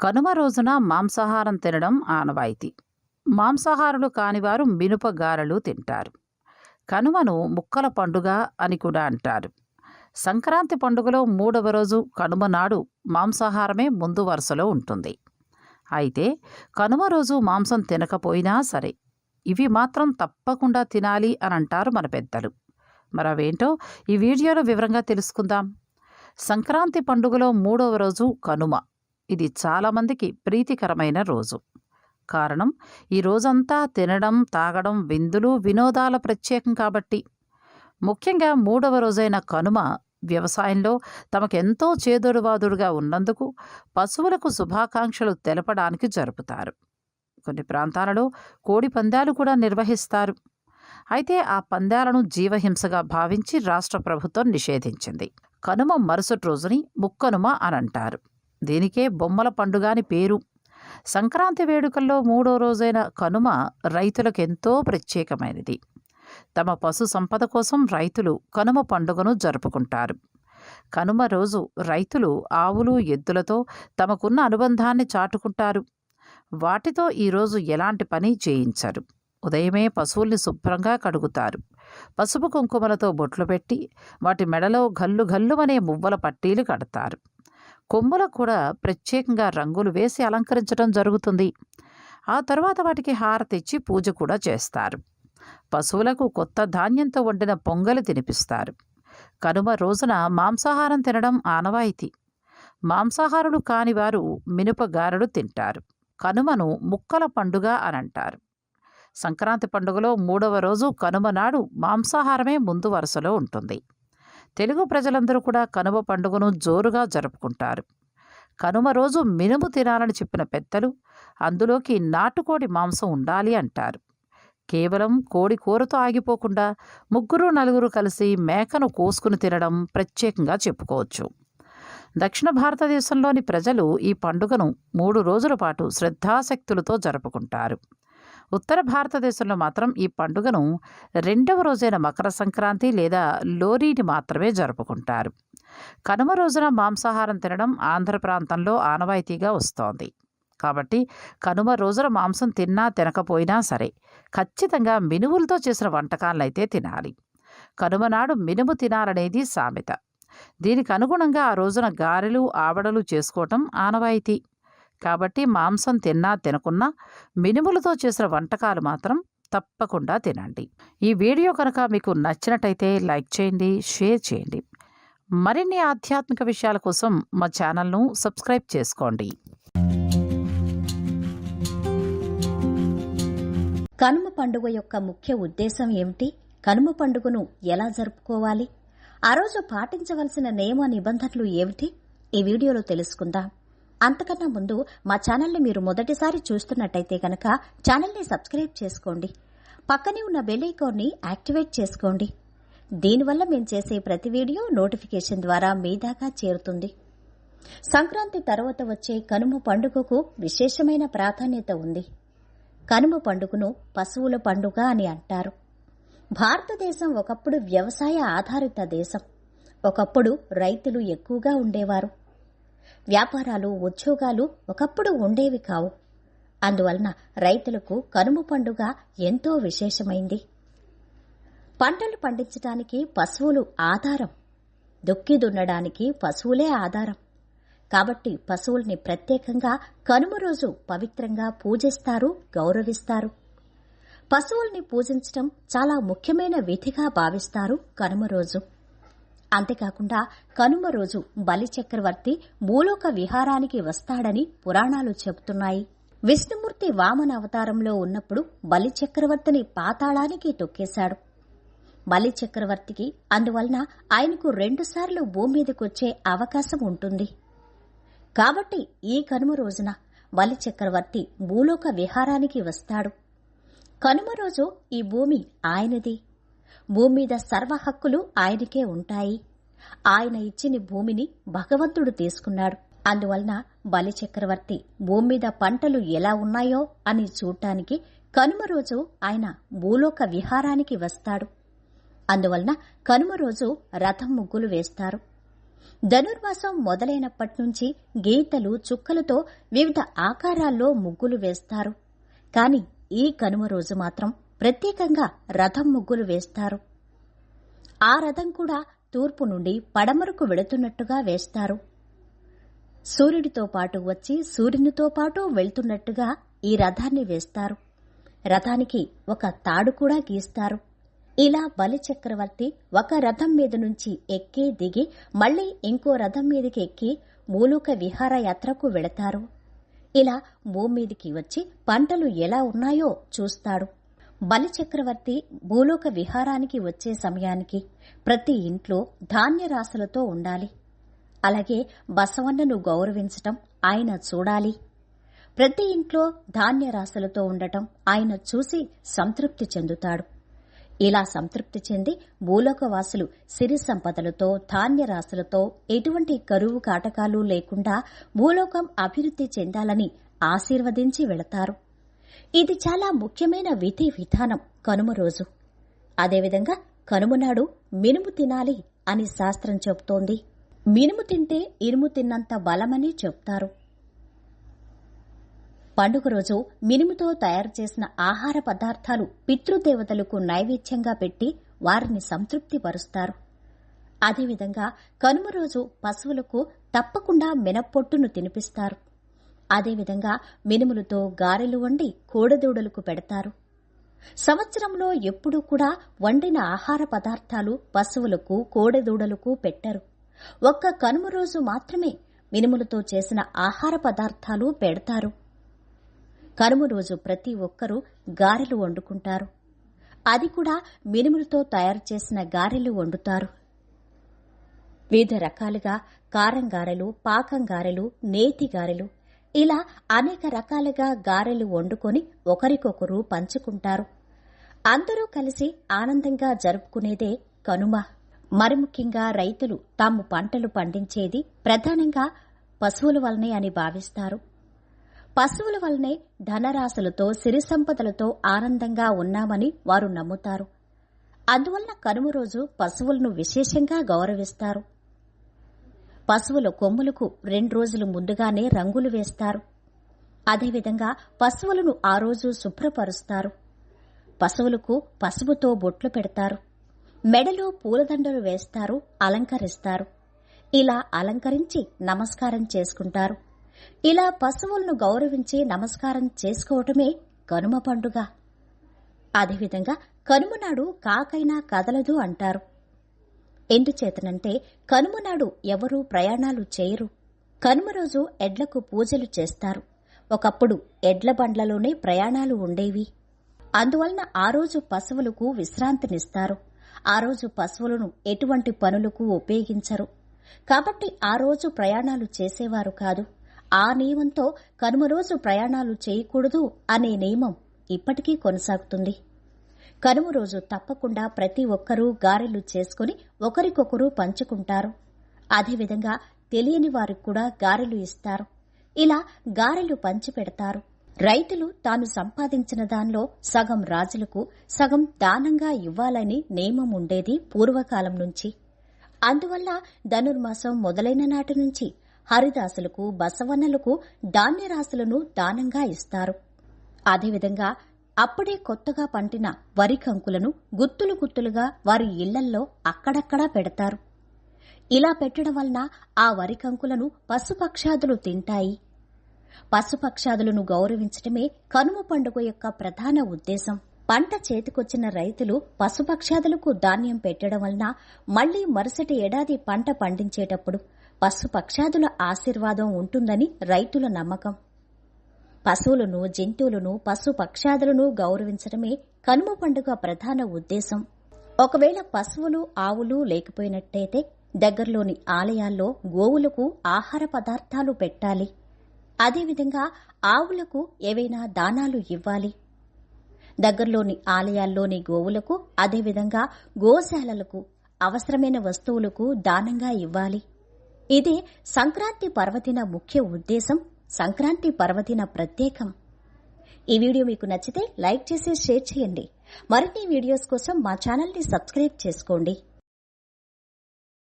కనుమ రోజున మాంసాహారం తినడం ఆనవాయితీ. మాంసాహారులు కానివారు మినుప గారెలు తింటారు. కనుమను ముక్కల పండుగ అని కూడా అంటారు. సంక్రాంతి పండుగలో మూడవ రోజు కనుమ నాడు మాంసాహారమే ముందు వరుసలో ఉంటుంది. అయితే కనుమ రోజు మాంసం తినకపోయినా సరే ఇవి మాత్రం తప్పకుండా తినాలి అని అంటారు మన పెద్దలు. మరవేంటో ఈ వీడియోలో వివరంగా తెలుసుకుందాం. సంక్రాంతి పండుగలో మూడవ రోజు కనుమ. ఇది చాలామందికి ప్రీతికరమైన రోజు. కారణం ఈ రోజంతా తినడం తాగడం విందులు వినోదాల ప్రత్యేకం కాబట్టి. ముఖ్యంగా మూడవ రోజైన కనుమ వ్యవసాయంలో తమకెంతో చేదోడువాదుడుగా ఉన్నందుకు పశువులకు శుభాకాంక్షలు తెలపడానికి జరుపుతారు. కొన్ని ప్రాంతాలలో కోడి పందాలు కూడా నిర్వహిస్తారు. అయితే ఆ పందాలను జీవహింసగా భావించి రాష్ట్ర ప్రభుత్వం నిషేధించింది. కనుమ మరుసటి రోజుని ముక్కనుమ అని అంటారు. దీనికే బొమ్మల పండుగ అని పేరు. సంక్రాంతి వేడుకల్లో మూడో రోజైన కనుమ రైతులకు ఎంతో ప్రత్యేకమైనది. తమ పశు సంపద కోసం రైతులు కనుమ పండుగను జరుపుకుంటారు. కనుమ రోజు రైతులు ఆవులు ఎద్దులతో తమకున్న అనుబంధాన్ని చాటుకుంటారు. వాటితో ఈరోజు ఎలాంటి పని చేయించరు. ఉదయమే పశువుల్ని శుభ్రంగా కడుగుతారు. పసుపు కుంకుమలతో బొట్లు పెట్టి వాటి మెడలో గల్లు గల్లుమనే మువ్వల పట్టీలు కడతారు. కొమ్ములకు కూడా ప్రత్యేకంగా రంగులు వేసి అలంకరించడం జరుగుతుంది. ఆ తర్వాత వాటికి హారతిచ్చి పూజ కూడా చేస్తారు. పశువులకు కొత్త ధాన్యంతో వండిన పొంగలి తినిపిస్తారు. కనుమ రోజున మాంసాహారం తినడం ఆనవాయితీ. మాంసాహారులు కాని వారు మినుప తింటారు. కనుమను ముక్కల పండుగ అని అంటారు సంక్రాంతి పండుగలో మూడవ రోజు కనుమ నాడు మాంసాహారమే ముందు వరుసలో ఉంటుంది. తెలుగు ప్రజలందరూ కూడా కనుమ పండుగను జోరుగా జరుపుకుంటారు. కనుమ రోజు మినుము తినాలని చెప్పిన పెద్దలు అందులోకి నాటుకోడి మాంసం ఉండాలి అంటారు. కేవలం కోడి కూరతో ఆగిపోకుండా ముగ్గురు నలుగురు కలిసి మేకను కోసుకుని తినడం ప్రత్యేకంగా చెప్పుకోవచ్చు. దక్షిణ భారతదేశంలోని ప్రజలు ఈ పండుగను మూడు రోజుల పాటు శ్రద్ధాశక్తులతో జరుపుకుంటారు. ఉత్తర భారతదేశంలో మాత్రం ఈ పండుగను రెండవ రోజైన మకర సంక్రాంతి లేదా లోరీని మాత్రమే జరుపుకుంటారు. కనుమ రోజున మాంసాహారం తినడం ఆంధ్ర ప్రాంతంలో ఆనవాయితీగా వస్తోంది. కాబట్టి కనుమ రోజున మాంసం తిన్నా తినకపోయినా సరే ఖచ్చితంగా మినుములతో చేసిన వంటకాలనైతే తినాలి. కనుమ నాడు మినుము తినాలనేది సామెత. దీనికి అనుగుణంగా ఆ రోజున గారెలు ఆవడలు చేసుకోవటం ఆనవాయితీ. కాబట్టి మాంసం తిన్నా తినకున్నా మినుములతో చేసిన వంటకాలు మాత్రం తప్పకుండా తినండి. ఈ వీడియో కనుక మీకు నచ్చినట్టయితే లైక్ చేయండి షేర్ చేయండి. మరిన్ని ఆధ్యాత్మిక విషయాల కోసం మా ఛానల్ను సబ్స్క్రైబ్ చేసుకోండి. కనుమ పండుగ యొక్క ముఖ్య ఉద్దేశం ఏమిటి? కనుమ పండుగను ఎలా జరుపుకోవాలి? ఆ రోజు పాటించవలసిన నియమ నిబంధనలు ఏమిటి? ఈ వీడియోలో తెలుసుకుందాం. అంతకన్నా ముందు మా ఛానల్ని మీరు మొదటిసారి చూస్తున్నట్టయితే కనుక ఛానల్ని సబ్స్క్రైబ్ చేసుకోండి. పక్కనే ఉన్న బెల్ ఐకాన్ని యాక్టివేట్ చేసుకోండి. దీనివల్ల మేము చేసే ప్రతి వీడియో నోటిఫికేషన్ ద్వారా మీ దాకా చేరుతుంది. సంక్రాంతి తర్వాత వచ్చే కనుమ పండుగకు విశేషమైన ప్రాధాన్యత ఉంది. కనుమ పండుగను పశువుల పండుగ అని అంటారు. భారతదేశం ఒకప్పుడు వ్యవసాయ ఆధారిత దేశం. ఒకప్పుడు రైతులు ఎక్కువగా ఉండేవారు. వ్యాపారాలు ఉద్యోగాలు ఒకప్పుడు ఉండేవి కావు. అందువలన రైతులకు కనుమ పండుగ ఎంతో విశేషమైంది. పంటలు పండించడానికి పశువులు ఆధారం. దుక్కి దున్నడానికి పశువులే ఆధారం. కాబట్టి పశువుల్ని ప్రత్యేకంగా కనుమ రోజు పవిత్రంగా పూజిస్తారు గౌరవిస్తారు. పశువుల్ని పూజించటం చాలా ముఖ్యమైన విధిగా భావిస్తారు కనుమ రోజు. అంతేకాకుండా కనుమ రోజు బలిచక్రవర్తి భూలోక విహారానికి వస్తాడని పురాణాలు చెబుతున్నాయి. విష్ణుమూర్తి వామన అవతారంలో ఉన్నప్పుడు బలిచక్రవర్తిని పాతాళానికి తొక్కేశాడు. బలిచక్రవర్తికి అందువలన ఆయనకు రెండుసార్లు భూమి మీదకొచ్చే అవకాశం ఉంటుంది. కాబట్టి ఈ కనుమ రోజున బలిచక్రవర్తి భూలోక విహారానికి వస్తాడు. కనుమ రోజు ఈ భూమి ఆయనది. భూమి మీద సర్వ హక్కులు ఆయనకే ఉంటాయి. ఆయన ఇచ్చిన భూమిని భగవంతుడు తీసుకున్నాడు. అందువలన బలి చక్రవర్తి భూమి మీద పంటలు ఎలా ఉన్నాయో అని చూడటానికి కనుమ రోజు ఆయన భూలోక విహారానికి వస్తాడు. అందువలన కనుమ రోజు రథం ముగ్గులు వేస్తారు. ధనుర్మాసం మొదలైనప్పటి నుంచి గీతలు చుక్కలతో వివిధ ఆకారాల్లో ముగ్గులు వేస్తారు. కాని ఈ కనుమ రోజు మాత్రం ప్రత్యేకంగా రథం ముగ్గులు వేస్తారు. ఆ రథం కూడా తూర్పు నుండి పడమరకు వెళుతున్నట్టుగా వేస్తారు. సూర్యుడితో పాటు వచ్చి సూర్యునితో పాటు వెళ్తున్నట్టుగా ఈ రథాన్ని వేస్తారు. రథానికి ఒక తాడు కూడా గీస్తారు. ఇలా బలి చక్రవర్తి ఒక రథం మీద నుంచి ఎక్కి దిగి మళ్ళీ ఇంకో రథం మీదకి ఎక్కి మూలుక విహారయాత్రకు వెళతారు. ఇలా భూమి మీదకి వచ్చి పంటలు ఎలా ఉన్నాయో చూస్తాడు. బలిచక్రవర్తి భూలోక విహారానికి వచ్చే సమయానికి ప్రతి ఇంట్లో ధాన్య రాసులతో ఉండాలి. అలాగే బసవన్నను గౌరవించటం ఆయన చూడాలి. ప్రతి ఇంట్లో ధాన్య రాసులతో ఉండటం ఆయన చూసి సంతృప్తి చెందుతాడు. ఇలా సంతృప్తి చెంది భూలోకవాసులు సిరి సంపదలతో ధాన్య రాసులతో ఎటువంటి కరువు కాటకాలు లేకుండా భూలోకం అభివృద్ధి చెందాలని ఆశీర్వదించి వెళతారు. ఇది చాలా ముఖ్యమైన విధి విధానం కనుమ రోజు. అదేవిధంగా కనుమనాడు మినుము తినాలి అని శాస్త్రం చెబుతోంది మినుము తింటే ఇనుము తిన్నంత బలమని చెప్తారు. పండుగ రోజు మినుముతో తయారు చేసిన ఆహార పదార్థాలు పితృదేవతలకు నైవేద్యంగా పెట్టి వారిని సంతృప్తిపరుస్తారు అదేవిధంగా కనుమ రోజు పశువులకు తప్పకుండా మినప్పొట్టును తినిపిస్తారు. అదేవిధంగా మినుములతో గారెలు వండి కోడెదూడలకు పెడతారు. సంవత్సరంలో ఎప్పుడూ కూడా వండిన ఆహార పదార్థాలు పశువులకు కోడెదూడలకు పెట్టరు. ఒక్క కనుమ రోజు మాత్రమే మినుములతో చేసిన ఆహార పదార్థాలు పెడతారు. కనుమ రోజు ప్రతి ఒక్కరూ గారెలు వండుకుంటారు. అది కూడా మినుములతో తయారు చేసిన గారెలు వండుతారు. వివిధ రకాలుగా కారం గారెలు పాకం గారెలు నేతి గారెలు ఇలా అనేక రకాలుగా గారెలు వండుకొని ఒకరికొకరు పంచుకుంటారు. అందరూ కలిసి ఆనందంగా జరుపుకునేదే కనుమ. మరి ముఖ్యంగా రైతులు తాము పంటలు పండించేది ప్రధానంగా పశువుల వలనే అని భావిస్తారు. పశువుల వలనే ధనరాశులతో సిరి సంపదలతో ఆనందంగా ఉన్నామని వారు నమ్ముతారు. అందువలన కనుమ రోజు పశువులను విశేషంగా గౌరవిస్తారు. పశువుల కొమ్ములకు రెండు రోజులు ముందుగానే రంగులు వేస్తారు. అదేవిధంగా పశువులను ఆ రోజు శుభ్రపరుస్తారు. పశువులకు పసుపుతో బొట్లు పెడతారు. మెడలో పూలదండలు వేస్తారు అలంకరిస్తారు. ఇలా అలంకరించి నమస్కారం చేసుకుంటారు. ఇలా పశువులను గౌరవించి నమస్కారం చేసుకోవటమే కనుమ పండుగ. అదేవిధంగా కనుమ నాడు కాకైనా కదలదు అంటారు. ఎందుచేతనంటే కనుమ నాడు ఎవరూ ప్రయాణాలు చేయరు. కనుమ రోజు ఎడ్లకు పూజలు చేస్తారు. ఒకప్పుడు ఎడ్ల బండ్లలోనే ప్రయాణాలు ఉండేవి. అందువలన ఆ రోజు పశువులకు విశ్రాంతినిస్తారు. ఆ రోజు పశువులను ఎటువంటి పనులకు ఉపయోగించరు. కాబట్టి ఆ రోజు ప్రయాణాలు చేసేవారు కాదు. ఆ నియమంతో కనుమ రోజు ప్రయాణాలు చేయకూడదు అనే నియమం ఇప్పటికీ కొనసాగుతుంది. కనుమ రోజు తప్పకుండా ప్రతి ఒక్కరూ గారెలు చేసుకుని ఒకరికొకరు పంచుకుంటారు. అదేవిధంగా తెలియని వారికి కూడా గారెలు ఇస్తారు. ఇలా గారెలు పంచిపెడతారు రైతులు తాను సంపాదించిన దానిలో సగం రాజులకు సగం దానంగా ఇవ్వాలని నియమం ఉండేది పూర్వకాలం నుంచి. అందువల్ల ధనుర్మాసం మొదలైన నాటి నుంచి హరిదాసులకు బసవన్నలకు ధాన్యరాశులను దానంగా ఇస్తారు. అదేవిధంగా అప్పుడే కొత్తగా పంటిన వరి కంకులను గుత్తులు గుత్తులుగా వారి ఇళ్ళల్లో అక్కడక్కడా పెడతారు. ఇలా పెట్టడం వలన ఆ వరి కంకులను పశుపక్షాదులు తింటాయి. పశుపక్షాదులను గౌరవించటమే కనుమ పండుగ యొక్క ప్రధాన ఉద్దేశం. పంట చేతికొచ్చిన రైతులు పశుపక్షాదులకు ధాన్యం పెట్టడం వలన మళ్ళీ మరుసటి ఏడాది పంట పండించేటప్పుడు పశుపక్షాదుల ఆశీర్వాదం ఉంటుందని రైతుల నమ్మకం. పశువులను జంతువులను పశుపక్షాదులను గౌరవించడమే కనుమ పండుగ ప్రధాన ఉద్దేశం. ఒకవేళ పశువులు ఆవులు లేకపోయినట్టయితే దగ్గరలోని ఆలయాల్లో గోవులకు ఆహార పదార్థాలు పెట్టాలి. అదేవిధంగా ఆవులకు ఏవైనా దానాలు ఇవ్వాలి. దగ్గరలోని ఆలయాల్లోని గోవులకు అదేవిధంగా గోశాలలకు అవసరమైన వస్తువులకు దానంగా ఇవ్వాలి. ఇదే సంక్రాంతి పర్వదిన ముఖ్య ఉద్దేశం. సంక్రాంతి పర్వదిన ప్రత్యేకం. ఈ వీడియో మీకు నచ్చితే లైక్ చేసి షేర్ చేయండి. మరిన్ని వీడియోస్ కోసం మా ఛానల్ని సబ్స్క్రైబ్ చేసుకోండి.